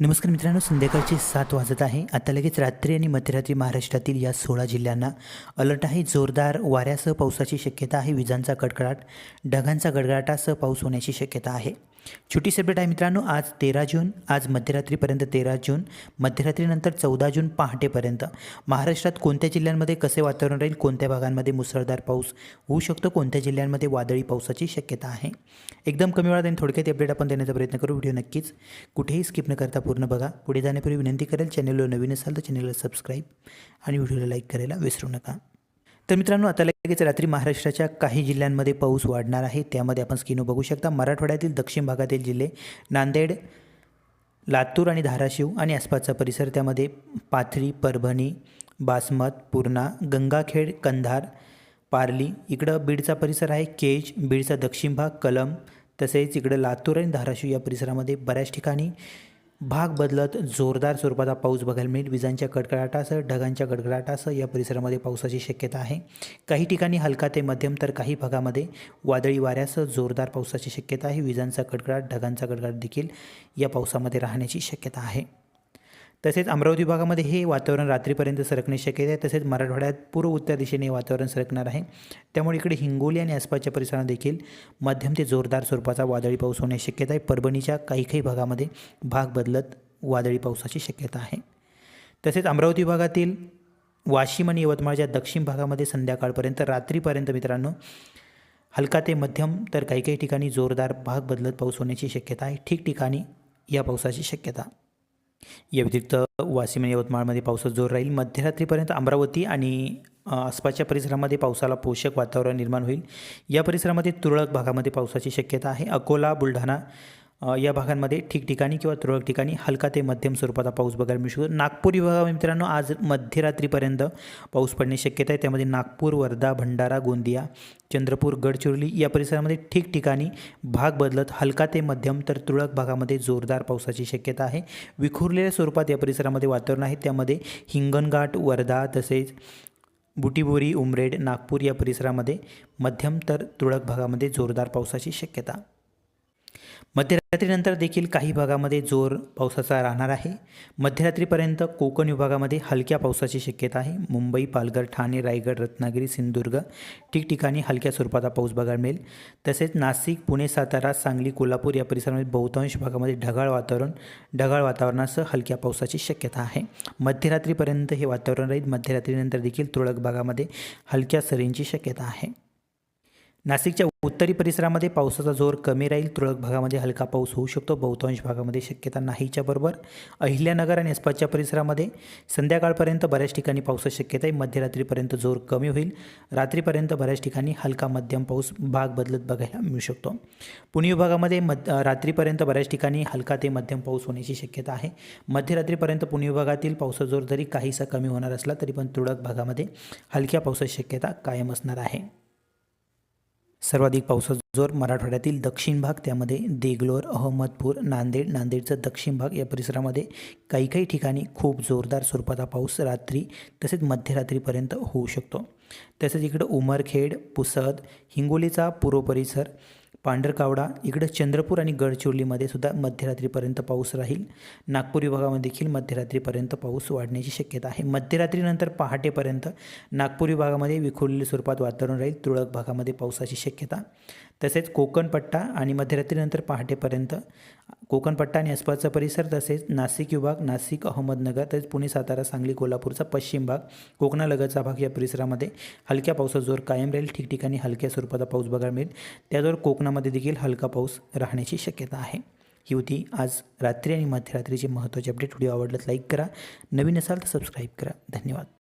नमस्कार मित्रांनो संध्याकाळचे सात वाजत आहे. आता लगेच रात्री आणि मध्यरात्री महाराष्ट्रातील या सोळा जिल्ह्यांना अलर्ट आहे. जोरदार वाऱ्यासह पावसाची शक्यता आहे. विजांचा कडकडाट ढगांचा गडगडाटासह पाऊस होण्याची शक्यता आहे. छोटी सेपरेट आहे मित्रांनो आज तेरा जून आज मध्यरात्रीपर्यंत तेरा जून मध्यरात्रीनंतर चौदा जून पहाटेपर्यंत. महाराष्ट्रात कोणत्या जिल्ह्यांमध्ये कसे वातावरण राहील कोणत्या भागांमध्ये मुसळधार पाऊस होऊ शकतो कोणत्या जिल्ह्यांमध्ये वादळी पावसाची शक्यता आहे? एकदम कमी वेळात आणि थोडक्यात अपडेट आपण देण्याचा प्रयत्न करू. व्हिडिओ नक्कीच कुठेही स्किप न करता पूर्ण बघा. पुढे जाण्यापूर्वी विनंती करेल चॅनलवर नवीन असाल तर चॅनलला सबस्क्राईब आणि व्हिडिओला लाईक करायला विसरू नका. तर मित्रांनो आता लगेच रात्री महाराष्ट्राच्या काही जिल्ह्यांमध्ये पाऊस वाढणार आहे. त्यामध्ये आपण स्किनो बघू शकता. मराठवाड्यातील दक्षिण भागातील जिल्हे नांदेड लातूर आणि धाराशिव आणि आसपासचा परिसर त्यामध्ये पाथरी परभणी बासमत पूर्णा गंगाखेड कंधार पारली इकडं बीडचा परिसर आहे. केज बीडचा दक्षिण भाग कलम तसेच इकडं लातूर आणि धाराशिव या परिसरामध्ये बऱ्याच ठिकाणी भाग बदलत जोरदार स्वरूपाचा पाऊस बघायला मिळेल. विजांच्या कडकडाटासह ढगांच्या गडगडाटासह या परिसरामध्ये पावसाची शक्यता आहे. काही ठिकाणी हलका ते मध्यम तर काही भागामध्ये वादळी वाऱ्यासह जोरदार पावसाची शक्यता आहे. विजांचा कडकडाट ढगांचा गडगडाट देखील या पावसामध्ये राहण्याची शक्यता आहे. तसेच अमरावती भागामध्ये हे वातावरण रात्रीपर्यंत सरकण्याची शक्यता. आहे तसेच मराठवाड्यात पूर्व उत्तर दिशेने वातावरण सरकणार आहे. त्यामुळे इकडे हिंगोली आणि आसपासच्या परिसरात देखील मध्यम ते जोरदार स्वरूपाचा वादळी पाऊस होण्याची शक्यता आहे. परभणीच्या काही काही भागामध्ये भाग बदलत वादळी पावसाची शक्यता आहे. तसेच अमरावती भागातील वाशिम आणि यवतमाळच्या दक्षिण भागामध्ये संध्याकाळपर्यंत रात्रीपर्यंत मित्रांनो हलका ते मध्यम तर काही काही ठिकाणी जोरदार भाग बदलत पाऊस होण्याची शक्यता आहे. ठिकठिकाणी या पावसाची शक्यता. या व्यतिरिक्त वाशिम आणि यवतमाळमध्ये पावसाचा जोर राहील. मध्यरात्रीपर्यंत अमरावती आणि आसपासच्या परिसरामध्ये पावसाला पोषक वातावरण निर्माण होईल. या परिसरामध्ये तुरळक भागामध्ये पावसाची शक्यता आहे. अकोला बुलढाणा या भागांमध्ये ठिकठिकाणी किंवा तुरळक ठिकाणी हलका ते मध्यम स्वरूपाचा पाऊस बघायला मिळू शकतो. नागपूर विभागामध्ये मित्रांनो आज मध्यरात्रीपर्यंत पाऊस पडण्याची शक्यता आहे. त्यामध्ये नागपूर वर्धा भंडारा गोंदिया चंद्रपूर गडचिरोली या परिसरामध्ये ठिकठिकाणी भाग बदलत हलका ते मध्यम तर तुरळक भागामध्ये जोरदार पावसाची शक्यता आहे. विखुरलेल्या स्वरूपात या परिसरामध्ये वातावरण आहे. त्यामध्ये हिंगणघाट वर्धा तसेच बुटीबोरी उमरेड नागपूर या परिसरामध्ये मध्यम तर तुरळक भागामध्ये जोरदार पावसाची शक्यता मध्यरात्रीनंतर देखील काही भागामध्ये जोर पावसाचा राहणार आहे. मध्यरात्रीपर्यंत कोकण विभागामध्ये हलक्या पावसाची शक्यता आहे. मुंबई पालघर ठाणे रायगड रत्नागिरी सिंधुदुर्ग ठिकठिकाणी हलक्या स्वरूपाचा पाऊस बघायला मिळेल. तसेच नाशिक पुणे सातारा सांगली कोल्हापूर या परिसरामध्ये बहुतांश भागामध्ये ढगाळ वातावरण ढगाळ वातावरणासह हलक्या पावसाची शक्यता आहे. मध्यरात्रीपर्यंत हे वातावरण राहील. मध्यरात्रीनंतर देखील तुरळक भागामध्ये हलक्या सरींची शक्यता आहे. नाशिकच्या उत्तरी परिसरामध्ये पावसाचा जोर कमी राहील. तुरळक भागामध्ये हलका पाऊस होऊ शकतो. बहुतांश भागामध्ये शक्यता नाहीच्या बरोबर. अहिल्यानगर आणि आसपासच्या परिसरामध्ये संध्याकाळपर्यंत बऱ्याच ठिकाणी पावसाची शक्यता आहे. मध्यरात्रीपर्यंत जोर कमी होईल. रात्रीपर्यंत बऱ्याच ठिकाणी हलका मध्यम पाऊस भाग बदलत बघायला मिळू शकतो. पुणे विभागामध्ये मध रात्रीपर्यंत बऱ्याच ठिकाणी हलका ते मध्यम पाऊस होण्याची शक्यता आहे. मध्यरात्रीपर्यंत पुणे विभागातील पावसाचा जोर जरी काहीसा कमी होणार असला तरी पण तुरळक भागामध्ये हलक्या पावसाची शक्यता कायम असणार आहे. सर्वाधिक पावसाचा जोर मराठवाड्यातील दक्षिण भाग त्यामध्ये देगलोर अहमदपूर नांदेड नांदेडचा दक्षिण भाग या परिसरामध्ये काही काही ठिकाणी खूप जोरदार स्वरूपाचा पाऊस रात्री तसेच मध्यरात्रीपर्यंत होऊ शकतो. तसेच इकडं उमरखेड पुसद हिंगोलीचा पूर्व परिसर पांढरकावडा इकडं चंद्रपूर आणि गडचिरोलीमध्ये सुद्धा मध्यरात्रीपर्यंत पाऊस राहील. नागपूर विभागामध्ये देखील मध्यरात्रीपर्यंत पाऊस वाढण्याची शक्यता आहे. मध्यरात्रीनंतर पहाटेपर्यंत नागपूर विभागामध्ये विखुरलेल्या स्वरूपात वातावरण राहील. तुरळक भागामध्ये पावसाची शक्यता. तसेच कोकणपट्टा आणि मध्यरात्रीनंतर पहाटेपर्यंत कोकणपट्टा आणि आसपासचा परिसर तसेच नाशिक विभाग नाशिक अहमदनगर तसेच पुणे सातारा सांगली कोल्हापूरचा पश्चिम भाग कोकणालगतचा भाग या परिसरामध्ये हलक्या पावसाचा जोर कायम राहील. ठिकठिकाणी हलक्या स्वरूपाचा पाऊस बघायला मिळेल. त्याजवळ कोकणामध्ये देखील हलका पाऊस राहण्याची शक्यता आहे. ही होती आज रात्री आणि मध्यरात्रीचे महत्त्वाचे अपडेट. व्हिडिओ आवडल्यास लाईक करा. नवीन असाल तर सबस्क्राईब करा. धन्यवाद.